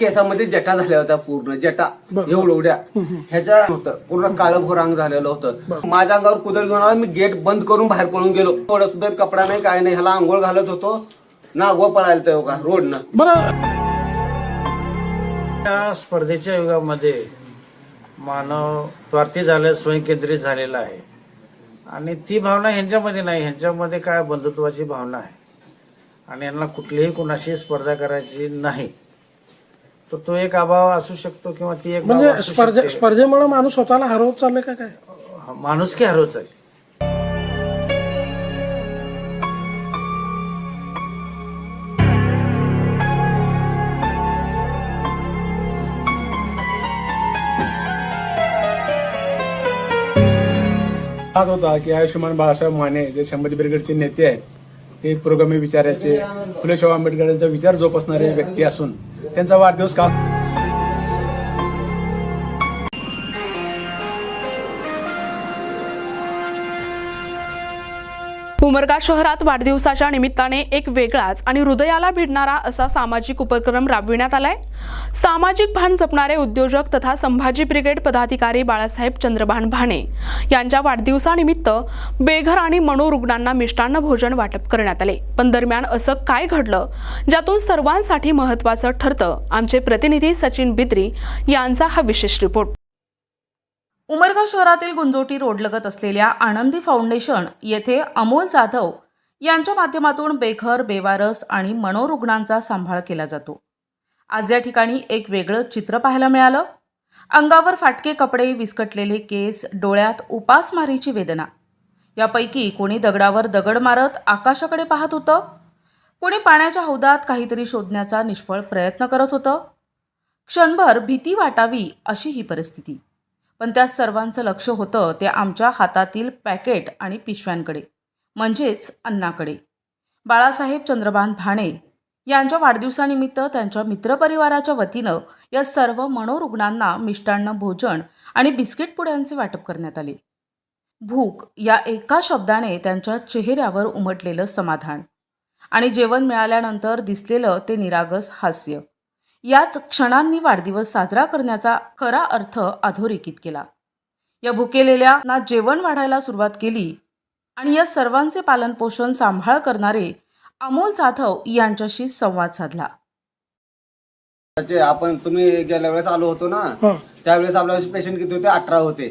केसामध्ये जटा झाल्या होत्या पूर्ण जटा. एवढ्या ह्याच्या होतं पूर्ण काळं भोरांग झालेलं होतं. माझ्या अंगावर कुदळ घेऊन आला मी गेट बंद करून बाहेर पळून गेलो. थोडं सुद्धा कपडा नाही काय नाही ह्याला आंघोळ घालत होतो. नागवा पळायला तो का रोडनं. बरं. या स्पर्धेच्या युगामध्ये मानव स्वार्थी झालं स्वयंकेंद्रित झालेला आहे. आणि ती भावना ह्यांच्यामध्ये नाही ह्यांच्यामध्ये काय बंधुत्वाची भावना आहे? आणि यांना कुठलीही कुणाशी स्पर्धा करायची नाही. तर तो एक अभाव असू शकतो किंवा ती एक भाव म्हणजे असू स्पर्धे शकते. स्पर्धेमुळे माणूस स्वतःला हरवत चाललंय का काय माणुसकी हरवत चालली हाच होता की आयुष्यमान बाळासाहेब माने जे संभाजी ब्रिगेडचे नेते आहेत ते पुरोगामी विचाराचे फुले शाहू आंबेडकरांचा विचार जोपासणारे व्यक्ती असून त्यांचा वाढदिवस का? उमरगा शहरात वाढदिवसाच्या निमित्ताने एक वेगळाच आणि हृदयाला भिडणारा असा सामाजिक उपक्रम राबविण्यात आलाय. सामाजिक भान जपणारे उद्योजक तथा संभाजी ब्रिगेड पदाधिकारी बाळासाहेब चंद्रभान भाणे यांच्या वाढदिवसानिमित्त बेघर आणि मनोरुग्णांना मिष्टान्न भोजन वाटप करण्यात आले. पण दरम्यान असं काय घडलं ज्यातून सर्वांसाठी महत्त्वाचं ठरतं आमचे प्रतिनिधी सचिन बिद्री यांचा हा विशेष रिपोर्ट. उमरगा शहरातील गुंजोटी रोडलगत असलेल्या आनंदी फाउंडेशन येथे अमोल जाधव यांच्या माध्यमातून बेघर बेवारस आणि मनोरुग्णांचा सांभाळ केला जातो. आज या ठिकाणी एक वेगळं चित्र पाहायला मिळालं. अंगावर फाटके कपडे विस्कटलेले केस डोळ्यात उपासमारीची वेदना. यापैकी कोणी दगडावर दगड मारत आकाशाकडे पाहत होतं. कोणी पाण्याच्या हौदात काहीतरी शोधण्याचा निष्फळ प्रयत्न करत होतं. क्षणभर भीती वाटावी अशी ही परिस्थिती. पण त्या सर्वांचं लक्ष होतं ते आमच्या हातातील पॅकेट आणि पिशव्यांकडे म्हणजेच अन्नाकडे. बाळासाहेब चंद्रभान भाणे यांच्या वाढदिवसानिमित्त त्यांच्या मित्रपरिवाराच्या वतीनं या सर्व मनोरुग्णांना मिष्टान्न भोजन आणि बिस्किट पुड्यांचे वाटप करण्यात आले. भूक या एका शब्दाने त्यांच्या चेहऱ्यावर उमटलेलं समाधान आणि जेवण मिळाल्यानंतर दिसलेलं ते निरागस हास्य. याच क्षणांनी वाढदिवस साजरा करण्याचा खरा अर्थ अधोरेखित केला. या भुकेलेल्या ना जेवण वाढायला सुरुवात केली आणि या सर्वांचे पालनपोषण सांभाळ करणारे अमोल जाधव यांच्याशी संवाद साधला. त्याचे आपण तुम्ही गेल्या वेळेस आलो होतो ना त्यावेळेस आपल्या पेशंट किती होते? अठरा होते.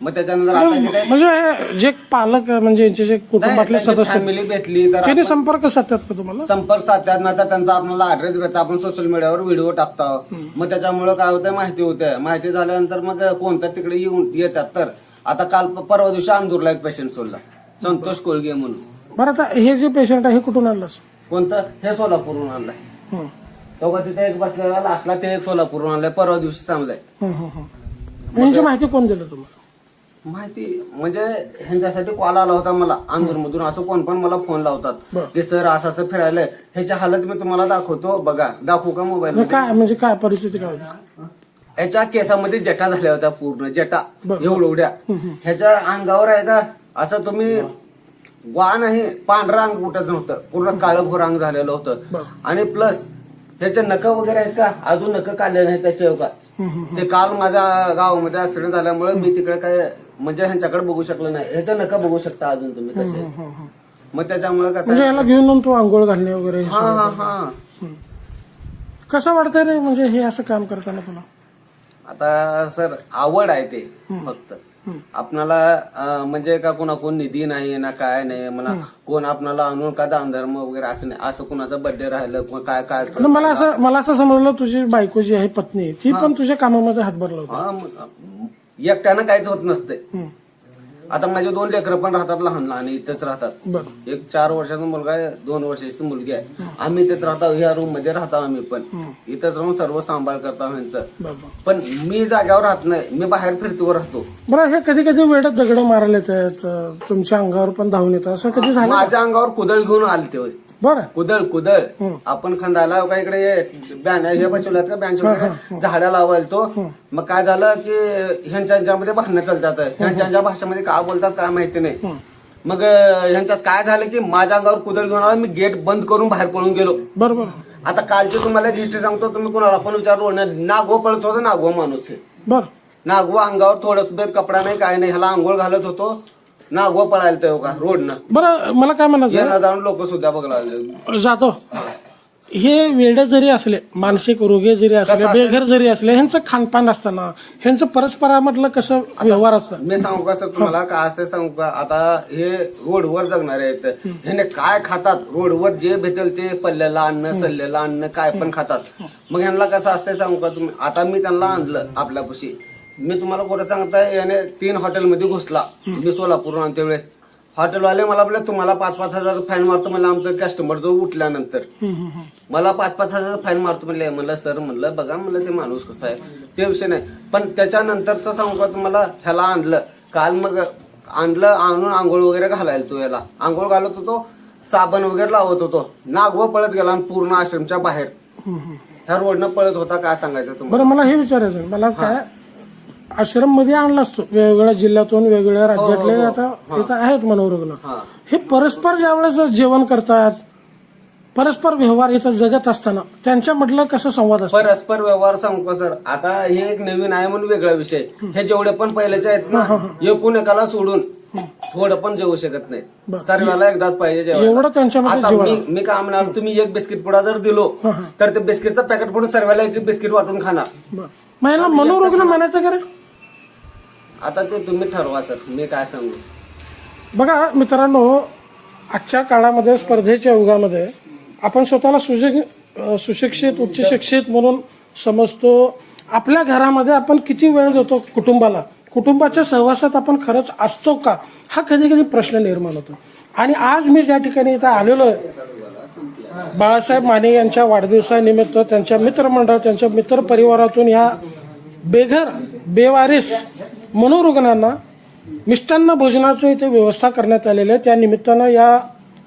मग त्याच्यानंतर आता? म्हणजे जे पालक म्हणजे यांचे जे कुटुंबातले सदस्य फॅमिली भेटली तर त्यांनी संपर्क साधतात का तुम्हाला? संपर्क साधतात ना तर त्यांचा आपल्याला ऍड्रेस भेटतो आपण सोशल मीडियावर व्हिडिओ टाकतो. मग त्याच्यामुळे काय होतं माहिती होते माहिती झाल्यानंतर मग कोणतं तिकडे येऊन येतात. तर आता काल परवा दिवशी अंदूरला एक पेशंट सोडला. संतोष कोळगे म्हणून. बरं आता हे जे पेशंट आहे हे कुठून आणलं कोणतं? हे सोलापूरहून आणलंय. हं, तो का तिथे एक बसलेला लास्टला ते एक सोलापूरहून आणलंय. परवा दिवशी चांगलंय. हं, हं, हं. यांची माहिती कोण दिलं तुम्हाला? माहिती म्हणजे ह्यांच्यासाठी कॉल आला होता मला मधून असं कोण पण मला फोन लावतात. बरं. की सर असं असं फिरायलंय. ह्याची हालत मी तुम्हाला दाखवतो. बघा दाखवू का मोबाईल मग काय म्हणजे काय परिस्थिती काय होती? ह्याच्या केसामध्ये जटा झाल्या होत्या पूर्ण जटा बरं. एवढ्या ह्याच्या अंगावर आहे का? असं तुम्ही वा नाही पांढरं अंग उठत नव्हतं. पूर्ण काळं भोर अंग झालेलं होतं. बरं. आणि प्लस ह्याचे नख वगैरे आहेत का? अजून नख काढले नाही त्याचे का ते काल माझ्या गावामध्ये ऍक्सिडेंट झाल्यामुळे मी तिकडे काय म्हणजे ह्यांच्याकडे बघू शकलो नाही. ह्याचे नख बघू शकता अजून तुम्ही कसे मग त्याच्यामुळे कसं म्हणजे याला घेऊन तू आंघोळ घालणे वगैरे हे हा. हा हा. कसं वाटतंय रे म्हणजे हे असं काम करताना तुला? आता सर आवड आहे ते फक्त. आपणाला म्हणजे का कोणा कोण निधी नाही ना काय नाही मला कोण आपणाला आणून का दानधर्म वगैरे असं नाही असं कोणाचं बर्थडे राहिलं किंवा काय काय मला असं मला असं समजलं तुझी बायको जी आहे पत्नी ती पण तुझ्या कामामध्ये हातभार लावते. एकट्यानं काहीच होत नसते आता माझे दोन लेकरं पण राहतात लहान लहान इथेच राहतात. एक चार वर्षाचा मुलगा आहे दोन वर्षाची मुलगी आहे. आम्ही इथेच राहतो ह्या रूममध्ये राहतो आम्ही पण. इथेच राहून सर्व सांभाळ करतो ह्यांचं बरं. पण मी जाग्यावर राहत नाही मी बाहेर फिरतीवर राहतो. बरं हे कधी कधी वेळात दगड मारायला येतात तुमच्या अंगावर पण धावून येतं असं कधी झालं माझ्या अंगावर कुदळ घेऊन आले ते. बरं. कुदळ कुदळ. आपण खंदाला का इकडे बॅन हे बसवल्यात का? बँच वगैरे झाडं लावायला तो. मग काय झालं की ह्यांच्या ह्यांच्यामध्ये भांडणं चालतात. ह्यांच्या भाषेमध्ये काय बोलतात काय माहिती नाही. मग ह्यांच्यात काय झालं की माझ्या अंगावर कुदळ घेऊन आला मी गेट बंद करून बाहेर पळून गेलो. बरोबर. आता कालची तुम्हाला हिस्ट्री सांगतो तुम्ही कोणाला पण विचारू नागो पळत होतो नागो माणूस बर. नागवा अंगावर थोडं सुद्धा कपडा नाही काय नाही ह्याला आंघोळ घालत होतो. नागवा पळायला तो का? रोडनं बरं मला काय म्हणायचं? जाऊन लोक सुद्धा बघला जातो. हे वेडे जरी असले मानसिक रोगे जरी असले बेघर जरी असले ह्यांचं खानपान असताना ह्यांचं परस्परामधलं कसं व्यवहार असतं? मी सांगू का सर तुम्हाला? काय असते सांगू का? आता हे रोडवर जगणारे आहेत. ह्याने काय खातात? रोडवर जे भेटेल ते पल्ल्याला अन्न सल्ल्याला अन्न काय पण खातात. मग ह्यांना कसं असतंय सांगू का तुम्ही? आता मी त्यांना आणलं आपल्यापाशी. मी तुम्हाला कुठं सांगताय याने तीन हॉटेलमध्ये घुसला. मी सोलापूर आणते वेळेस हॉटेलवाले मला बोलले तुम्हाला पाच पाच हजार फाईन मारतो मला आमचं कस्टमर जो उठल्यानंतर. मला पाच पाच हजार फाईन मारतो म्हणले म्हणलं सर म्हणलं बघा म्हणलं ते माणूस कसा आहे. ते विषय नाही. पण त्याच्यानंतरचं सांगू का तुम्हाला ह्याला आणलं. काल मग आणलं आणून आंघोळ वगैरे घालायला तो याला. आंघोळ घालत होतो साबण वगैरे लावत होतो. नागवा पळत गेला आणि पूर्ण आश्रमच्या बाहेर. ह्या रोडनं पळत होता काय सांगायचं तुम्हाला? बरं मला हे विचारायचं. मला काय आश्रममध्ये आणला असतो. वेगवेगळ्या जिल्ह्यातून वेगवेगळ्या राज्यातले आता इथं आहेत मनोरुग्ण. हा. हे परस्पर ज्यावेळेस जेवण करतात परस्पर व्यवहार इथं जगत असताना त्यांच्यामधलं कसं संवाद असतो? परस्पर व्यवहार सांगू का सर? आता हे एक नवीन आहे म्हणून वेगळा विषय हे. जेवढे पण पहिल्याचे आहेत ना एकूण एकाला सोडून थोडं पण जेवू शकत नाही. सर्वाला एकदाच पाहिजे. एवढं त्यांच्यामध्ये जिव्हाळा. मी काय म्हणणार तुम्ही एक बिस्किट पुडा जर दिलो तर ते बिस्किटचं पॅकेट फोडून सर्वाला एक बिस्किट वाटून खाणार. याला मनोरुग्ण म्हणायचं का रे? आता ते तुम्ही ठरवा सर मी काय सांगू? बघा मित्रांनो आजच्या काळामध्ये स्पर्धेच्या युगामध्ये आपण स्वतःला सुशिक अ, सुशिक्षित उच्च शिक्षित म्हणून समजतो. आपल्या घरामध्ये आपण किती वेळ देतो कुटुंबाला? कुटुंबाच्या सहवासात आपण खरंच असतो का? हा कधी कधी प्रश्न निर्माण होतो. आणि आज मी ज्या ठिकाणी इथं आलेलो आहे बाळासाहेब माने यांच्या वाढदिवसानिमित्त त्यांच्या मित्रमंडळ त्यांच्या मित्र परिवारातून या बेघर बेवारीस मनोरुग्णांना मिष्टान्न भोजनाचं इथे व्यवस्था करण्यात आलेली आहे. त्या निमित्तानं या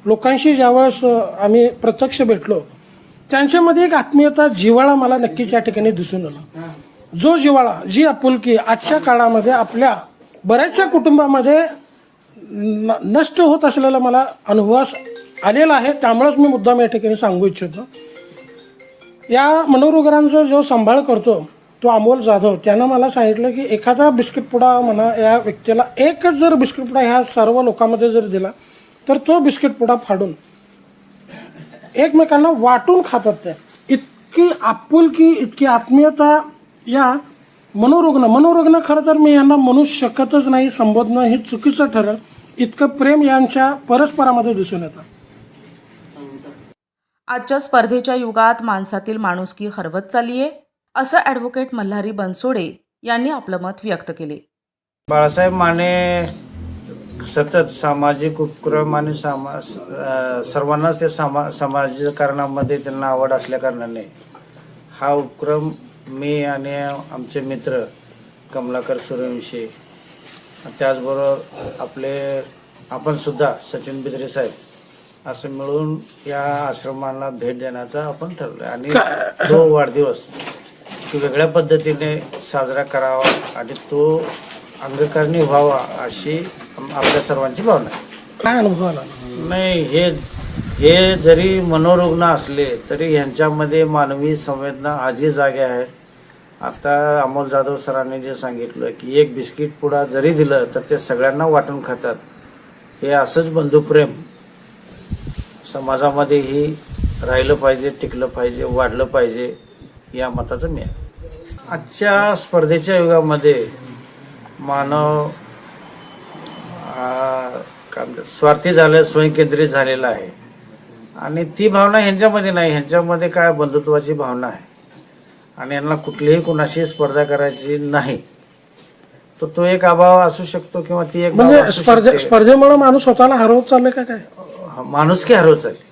लोकांशी ज्यावेळेस आम्ही प्रत्यक्ष भेटलो त्यांच्यामध्ये एक आत्मीयता जिव्हाळा मला नक्कीच या ठिकाणी दिसून आला. जो जिव्हाळा जी आपुलकी आजच्या काळामध्ये आपल्या बऱ्याचशा कुटुंबामध्ये न- नष्ट होत असलेला मला अनुभवास आलेला आहे त्यामुळेच मी मुद्दाम या ठिकाणी सांगू इच्छितो. या मनोरुग्णांचा जो सांभाळ करतो तो अमोल जाधव त्यानं मला सांगितलं की एखादा बिस्किट पुडा म्हणा या व्यक्तीला एकच जर बिस्किट पुडा ह्या सर्व लोकांमध्ये जर दिला तर तो बिस्किट पुडा फाडून एकमेकांना वाटून खातात ते इतकी आपुलकी इतकी आत्मीयता या मनोरुग्ण. मनोरुग्ण खरं तर मी यांना म्हणू शकतच नाही संबोधणं हे चुकीचं ठरेल. इतकं प्रेम यांच्या परस्परामध्ये दिसून येतं. आजच्या स्पर्धेच्या युगात माणसातील माणुसकी हरवत चालली आहे असं ॲडव्होकेट मल्हारी बनसोडे यांनी आपलं मत व्यक्त केले. बाळासाहेब माने सतत सामाजिक उपक्रम आणि सामा सर्वांनाच ते सामा समाजकारणामध्ये त्यांना आवड असल्या कारणाने हा उपक्रम मी आणि आमचे मित्र कमलाकर सूर्यवंशी त्याचबरोबर आपले आपण सुद्धा सचिन बिद्रे साहेब असं मिळून या आश्रमाला भेट देण्याचा आपण ठरलं आणि तो वाढदिवस तो वेगळ्या पद्धतीने साजरा करावा आणि तो अंगकारणी व्हावा अशी आपल्या सर्वांची भावना आहे. काय अनुभव आला? नाही हे हे जरी मनोरुग्ण असले तरी ह्यांच्यामध्ये मानवी संवेदना आजही जागे आहेत. आता अमोल जाधव सरांनी जे सांगितलं की एक बिस्किट पुडा जरी दिलं तर ते सगळ्यांना वाटून खातात. हे असंच बंधुप्रेम समाजामध्येही राहिलं पाहिजे टिकलं पाहिजे वाढलं पाहिजे. या मताचं मी आहे. आजच्या स्पर्धेच्या युगामध्ये मानव स्वार्थी झालं स्वयंकेंद्रित झालेला आहे. आणि ती भावना ह्यांच्यामध्ये नाही ह्यांच्यामध्ये काय बंधुत्वाची भावना आहे? आणि यांना कुठलीही कुणाशी स्पर्धा करायची नाही. तर तो एक अभाव असू शकतो किंवा ती एक म्हणजे. स्पर्धेमुळे माणूस स्वतःला हरवत चाललंय का काय? माणुसकी हरवत चालली.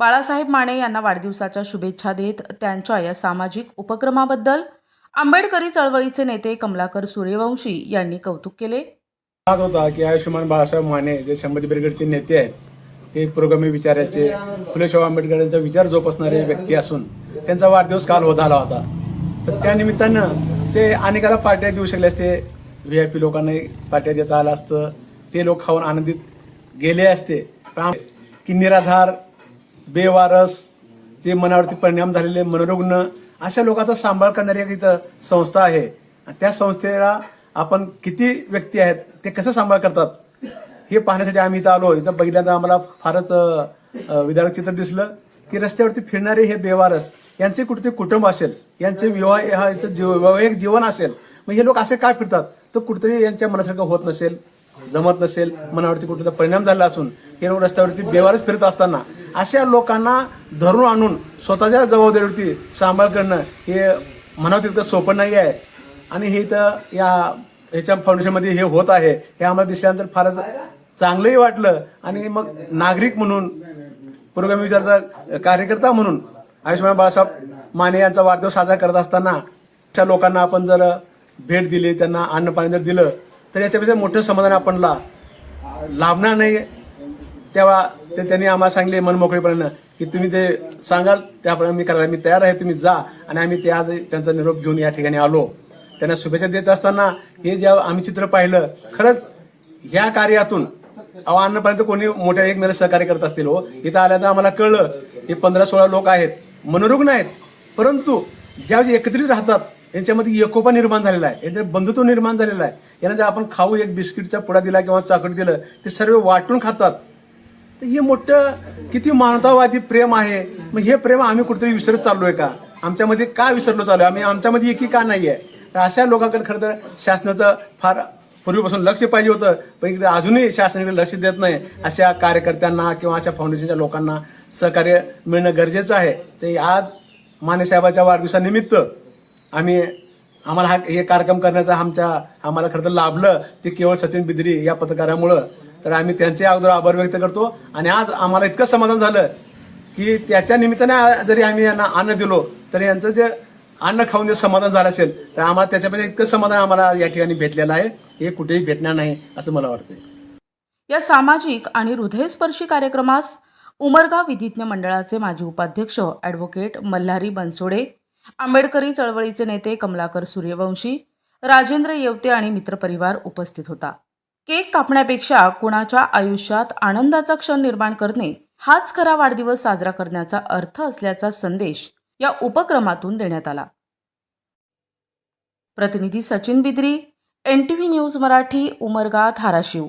बाळासाहेब माने यांना वाढदिवसाच्या शुभेच्छा देत त्यांच्या या सामाजिक उपक्रमाबद्दल आंबेडकरी चळवळीचे नेते कमलाकर सूर्यवंशी यांनी कौतुक केले. आज होता की आयुष्यमान बाळासाहेब माने जे संभाजी ब्रिगेडचे नेते आहेत ते पुरोगामी विचाराचे फुलेशाह आंबेडकरांचा विचार जोपासणारे व्यक्ती असून त्यांचा वाढदिवस काल होत आला होता. तर त्या निमित्तानं ते अनेकाला पार्ट्या देऊ शकले असते. व्ही आय पी लोकांना पार्ट्या देता आलं असतं. ते लोक खाऊन आनंदित गेले असते. की निराधार बेवारस जे मनावरती परिणाम झालेले मनोरुग्ण अशा लोकांचा सांभाळ करणारी एक इथं संस्था आहे. आणि त्या संस्थेला आपण किती व्यक्ती आहेत ते कसं सांभाळ करतात हे पाहण्यासाठी आम्ही इथं आलो. इथं बघितल्यानंतर आम्हाला फारच विदारक चित्र दिसलं की रस्त्यावरती फिरणारे हे बेवारस यांचे कुठे कुटुंब असेल यांचे विवाह हा यांचं जीव- वैवाहिक जीवन असेल मग हे लोक असे काय फिरतात? तर कुठेतरी यांच्या मनासारखं होत नसेल. जमत नसेल मनावरती कुठेतरी परिणाम झाला असून हे लोक रस्त्यावरती बेवारच फिरत असताना अशा लोकांना धरून आणून स्वतःच्या जबाबदारीवरती सांभाळ करणं हे म्हणावं तितकं सोपं नाही आहे. आणि हे इथं या ह्याच्या फाउंडेशनमध्ये हे होत आहे. हे आम्हाला दिसल्यानंतर फारच चांगलंही वाटलं. आणि मग नागरिक म्हणून पुरोगामी विचारचा कार्यकर्ता म्हणून आयुष्यमान बाळासाहेब माने यांचा वाढदिवस साजरा करत असताना अशा लोकांना आपण जर भेट दिली त्यांना अन्नपाणी जर दिलं तर याच्यापेक्षा मोठं समाधान आपणला लाभणार नाही. तेव्हा ते त्यांनी आम्हाला सांगले मनमोकळेपणानं की तुम्ही ते सांगाल त्याप्रमाणे मी करायला मी तयार आहे तुम्ही जा. आणि आम्ही ते आज त्यांचा निरोप घेऊन या ठिकाणी आलो. त्यांना शुभेच्छा देत असताना हे जेव्हा आम्ही चित्र पाहिलं खरंच ह्या कार्यातून अहो अन्नपर्यंत कोणी मोठ्या एक महिन्यात सहकार्य करत असतील हो. इथं आल्यानंतर आम्हाला कळलं हे पंधरा सोळा लोक आहेत मनोरुग्ण आहेत. परंतु ज्यावेळी एकत्रित राहतात यांच्यामध्ये एकोपा निर्माण झालेला आहे. यांच्या बंधुत्व निर्माण झालेला आहे. यांना जर आपण खाऊ एक बिस्किटचा पुडा दिला किंवा चाकट दिलं ते सर्व वाटून खातात. तर हे मोठं किती मानवतावादी प्रेम आहे. मग हे प्रेम आम्ही कुठेतरी विसरत चाललोय का? आमच्यामध्ये का विसरलो चालू आम्ही आमच्यामध्ये एकी का नाही आहे तर अशा लोकांकडे खरं तर शासनाचं फार पूर्वीपासून लक्ष पाहिजे होतं. पण इकडे अजूनही शासनाकडे लक्ष देत नाही. अशा कार्यकर्त्यांना किंवा अशा फाउंडेशनच्या लोकांना सहकार्य मिळणं गरजेचं आहे. ते आज मानेसाहेबाच्या वाढदिवसानिमित्त आम्ही आम्हाला हा हे कार्यक्रम करण्याचा आमच्या आम्हाला खरं तर लाभलं ते केवळ सचिन बिद्री या पत्रकारामुळं. तर आम्ही त्यांचे अगोदर आभार व्यक्त करतो. आणि आज आम्हाला इतकं समाधान झालं की त्याच्या निमित्ताने जरी आम्ही यांना अन्न दिलो तर यांचं जे अन्न खाऊन जे समाधान झालं असेल तर आम्हाला त्याच्यापेक्षा इतकं समाधान आम्हाला या ठिकाणी भेटलेलं आहे. हे कुठेही भेटणार नाही असं मला वाटतं या सामाजिक आणि हृदयस्पर्शी कार्यक्रमास उमरगाव विधिज्ञ मंडळाचे माजी उपाध्यक्ष ॲडव्होकेट मल्हारी बनसोडे आंबेडकरी चळवळीचे नेते कमलाकर सूर्यवंशी राजेंद्र येवते आणि मित्रपरिवार उपस्थित होता. केक कापण्यापेक्षा कुणाच्या आयुष्यात आनंदाचा क्षण निर्माण करणे हाच खरा वाढदिवस साजरा करण्याचा अर्थ असल्याचा संदेश या उपक्रमातून देण्यात आला. प्रतिनिधी Sachin Bidri N T V news Marathi Umarga Dharashiv.